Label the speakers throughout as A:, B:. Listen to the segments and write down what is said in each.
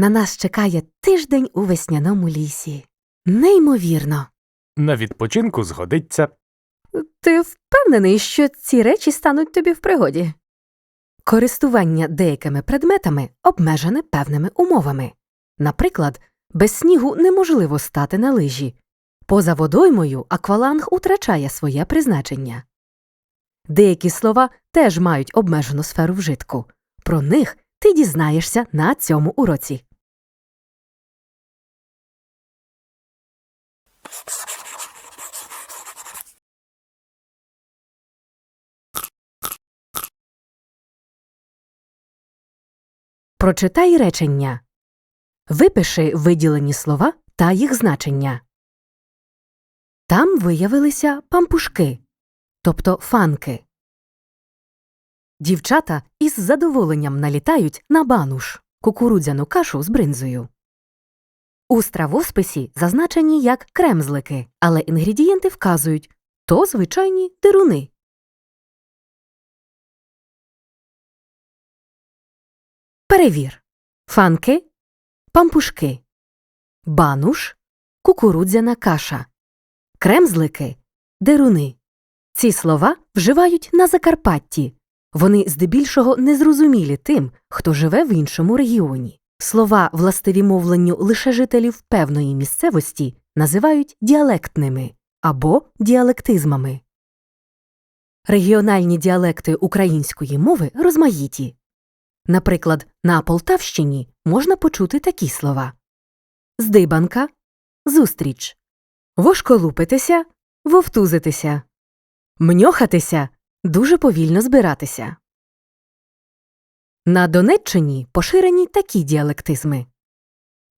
A: На нас чекає тиждень у весняному лісі. Неймовірно.
B: На відпочинку згодиться.
A: Ти впевнений, що ці речі стануть тобі в пригоді? Користування деякими предметами обмежене певними умовами. Наприклад, без снігу неможливо стати на лижі. Поза водоймою акваланг утрачає своє призначення. Деякі слова теж мають обмежену сферу вжитку. Про них ти дізнаєшся на цьому уроці. Прочитай речення. Випиши виділені слова та їх значення. Там виявилися пампушки, тобто фанки. Дівчата із задоволенням налітають на бануш кукурудзяну кашу з бринзою. У стравосписі зазначені як кремзлики, але інгредієнти вказують то звичайні дируни. Перевір. Фанки, пампушки, бануш, кукурудзяна каша, кремзлики, деруни. Ці слова вживають на Закарпатті. Вони здебільшого незрозумілі тим, хто живе в іншому регіоні. Слова, властиві мовленню лише жителів певної місцевості, називають діалектними або діалектизмами. Регіональні діалекти української мови розмаїті. Наприклад, на Полтавщині можна почути такі слова. Здибанка, зустріч, вошколупитися, вовтузитися, мньохатися, дуже повільно збиратися. На Донеччині поширені такі діалектизми.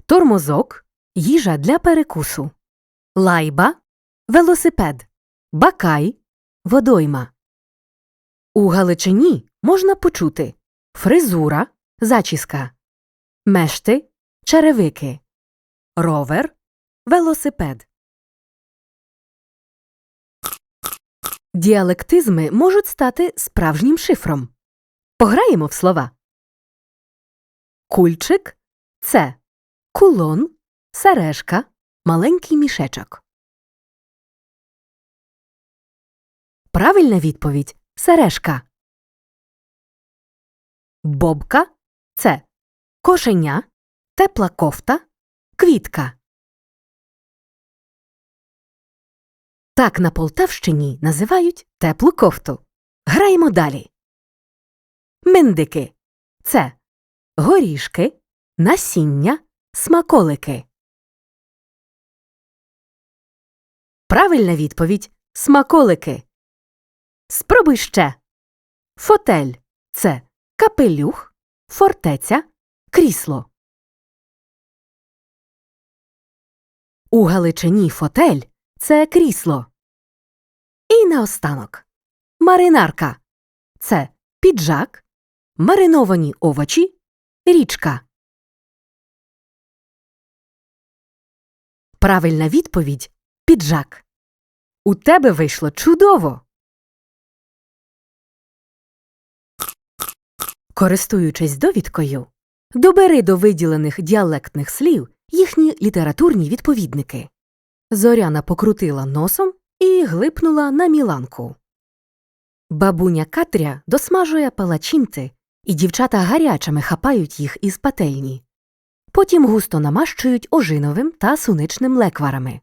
A: Тормозок. Їжа для перекусу, лайба. Велосипед, бакай. Водойма. У Галичині можна почути фризура зачіска, мешти черевики, ровер велосипед. Діалектизми можуть стати справжнім шифром. Пограємо в слова. Кульчик це кулон, сережка, маленький мішечок. Правильна відповідь сережка. Бобка це кошеня, тепла кофта, квітка. Так на Полтавщині називають теплу кофту. Граємо далі. Миндики це горішки, насіння, смаколики. Правильна відповідь смаколики. Спробуй ще. Фотель це капелюх, фортеця, крісло. У Галичині фотель це крісло. І наостанок маринарка це піджак, мариновані овочі, річка. Правильна відповідь піджак. У тебе вийшло чудово. Користуючись довідкою, добери до виділених діалектних слів їхні літературні відповідники. Зоряна покрутила носом і глипнула на міланку. Бабуня Катря досмажує палачинти, і дівчата гарячими хапають їх із пательні. Потім густо намащують ожиновим та суничним лекварами.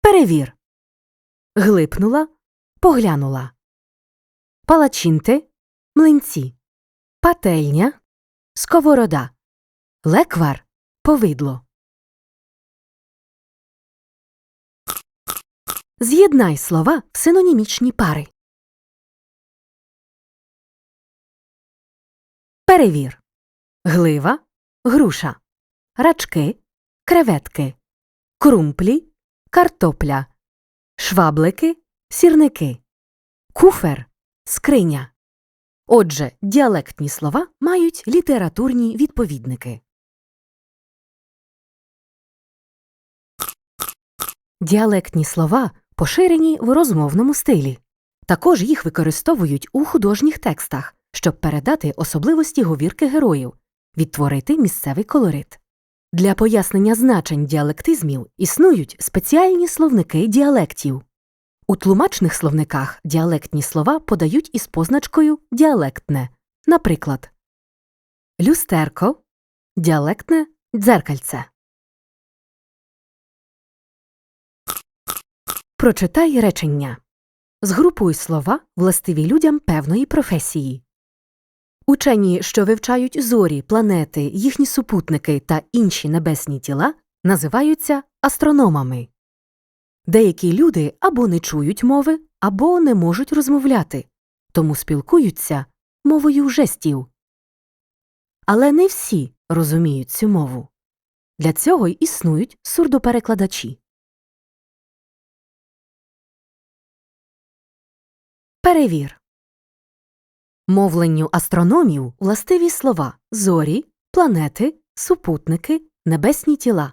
A: Перевір. Глипнула, поглянула. Палачинти, млинці, пательня, сковорода, леквар, повидло. З'єднай слова в синонімічні пари. Перевір. Глива, груша, рачки, креветки, крумплі, картопля, шваблики, сірники, куфер, скриня. Отже, діалектні слова мають літературні відповідники. Діалектні слова поширені в розмовному стилі. Також їх використовують у художніх текстах, щоб передати особливості говірки героїв, відтворити місцевий колорит. Для пояснення значень діалектизмів існують спеціальні словники діалектів. У тлумачних словниках діалектні слова подають із позначкою діалектне, наприклад, люстерко, діалектне дзеркальце. Прочитай речення. Згрупуй слова, властиві людям певної професії. Учені, що вивчають зорі, планети, їхні супутники та інші небесні тіла, називаються астрономами. Деякі люди або не чують мови, або не можуть розмовляти, тому спілкуються мовою жестів. Але не всі розуміють цю мову. Для цього й існують сурдоперекладачі. Перевір. Мовленню астрономів властиві слова зорі, планети, супутники, небесні тіла.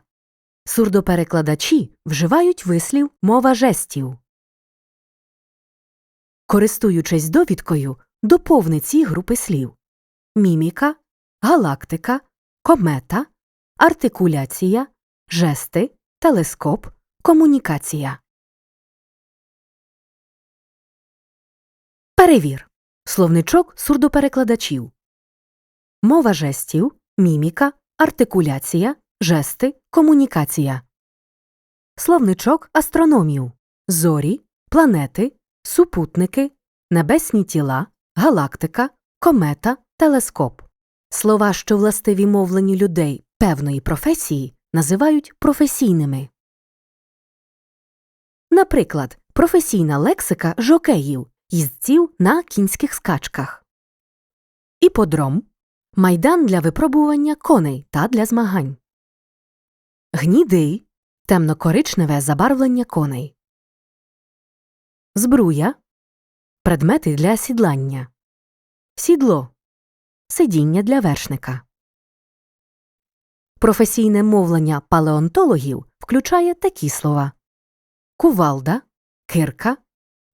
A: Сурдоперекладачі вживають вислів мова жестів. Користуючись довідкою, доповни ці групи слів міміка, галактика, комета, артикуляція, жести, телескоп, комунікація. Перевір. Словничок сурдоперекладачів. Мова жестів, міміка, артикуляція, жести, комунікація. Словничок астрономів. Зорі, планети, супутники, небесні тіла, галактика, комета, телескоп. Слова, що властиві мовленню людей певної професії, називають професійними. Наприклад, професійна лексика жокеїв їздців на кінських скачках. Іподром майдан для випробування коней та для змагань. Гнідий темно-коричневе забарвлення коней. Збруя предмети для сідлання. Сідло сидіння для вершника. Професійне мовлення палеонтологів включає такі слова кувалда, кирка,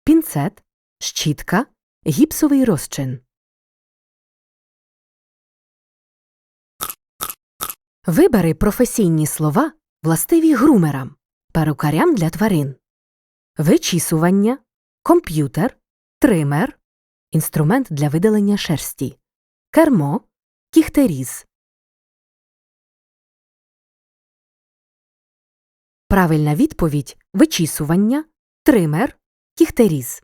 A: пінцет, щітка, гіпсовий розчин. Вибери професійні слова, властиві грумерам, перукарям для тварин. Вичісування, комп'ютер, тример, інструмент для видалення шерсті, кермо, кіхтеріз. Правильна відповідь вичісування, тример, кіхтеріз.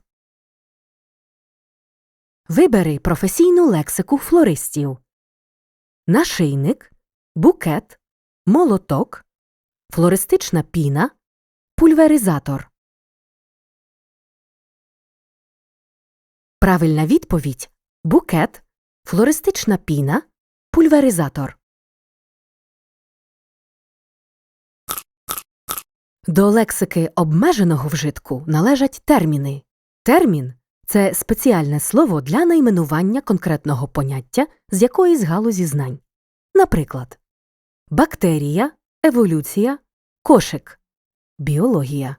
A: Вибери професійну лексику флористів. Нашийник, букет, молоток, флористична піна, пульверизатор. Правильна відповідь букет, флористична піна, пульверизатор. До лексики обмеженого вжитку належать терміни. Термін це спеціальне слово для найменування конкретного поняття з якоїсь галузі знань. Наприклад, бактерія, еволюція, кошик, біологія,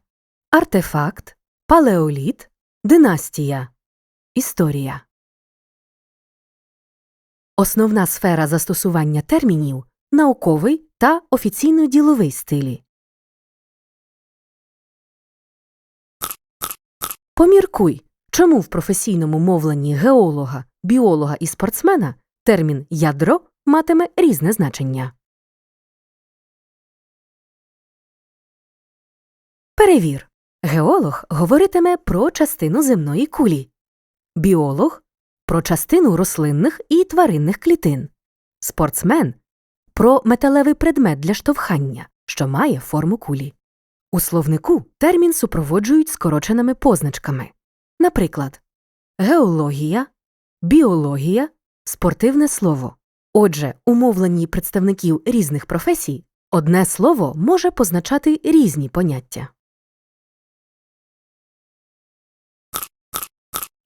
A: артефакт, палеоліт, династія, історія. Основна сфера застосування термінів науковий та офіційно-діловий стилі. Поміркуй, чому в професійному мовленні геолога, біолога і спортсмена термін ядро матиме різне значення. Перевір. Геолог говоритиме про частину земної кулі, біолог про частину рослинних і тваринних клітин, спортсмен про металевий предмет для штовхання, що має форму кулі. У словнику термін супроводжують скороченими позначками. Наприклад, геологія, біологія, спортивне слово. Отже, у мовленні представників різних професій одне слово може позначати різні поняття.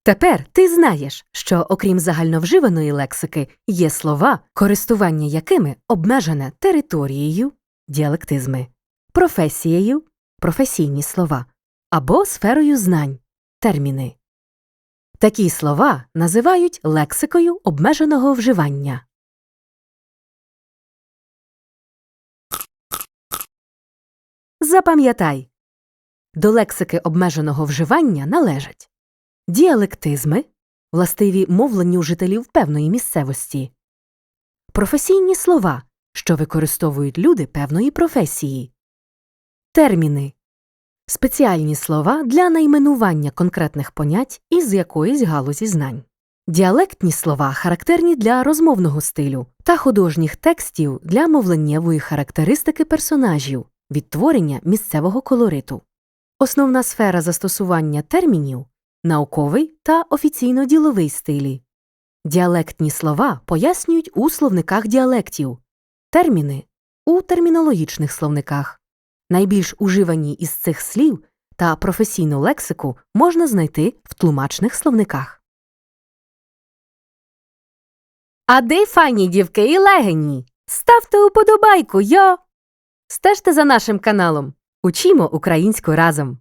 A: Тепер ти знаєш, що окрім загальновживаної лексики є слова, користування якими обмежене територією діалектизми, професією професійні слова або сферою знань терміни. Такі слова називають лексикою обмеженого вживання. Запам'ятай. До лексики обмеженого вживання належать діалектизми, властиві мовленню жителів певної місцевості, професійні слова, що використовують люди певної професії, терміни, спеціальні слова для найменування конкретних понять із якоїсь галузі знань. Діалектні слова характерні для розмовного стилю та художніх текстів для мовленнєвої характеристики персонажів, відтворення місцевого колориту. Основна сфера застосування термінів науковий та офіційно-діловий стилі. Діалектні слова пояснюють у словниках діалектів, терміни у термінологічних словниках. Найбільш уживані із цих слів та професійну лексику можна знайти в тлумачних словниках. А де файні дівки і легені? Ставте уподобайку, йо! Стежте за нашим каналом. Учімо українську разом.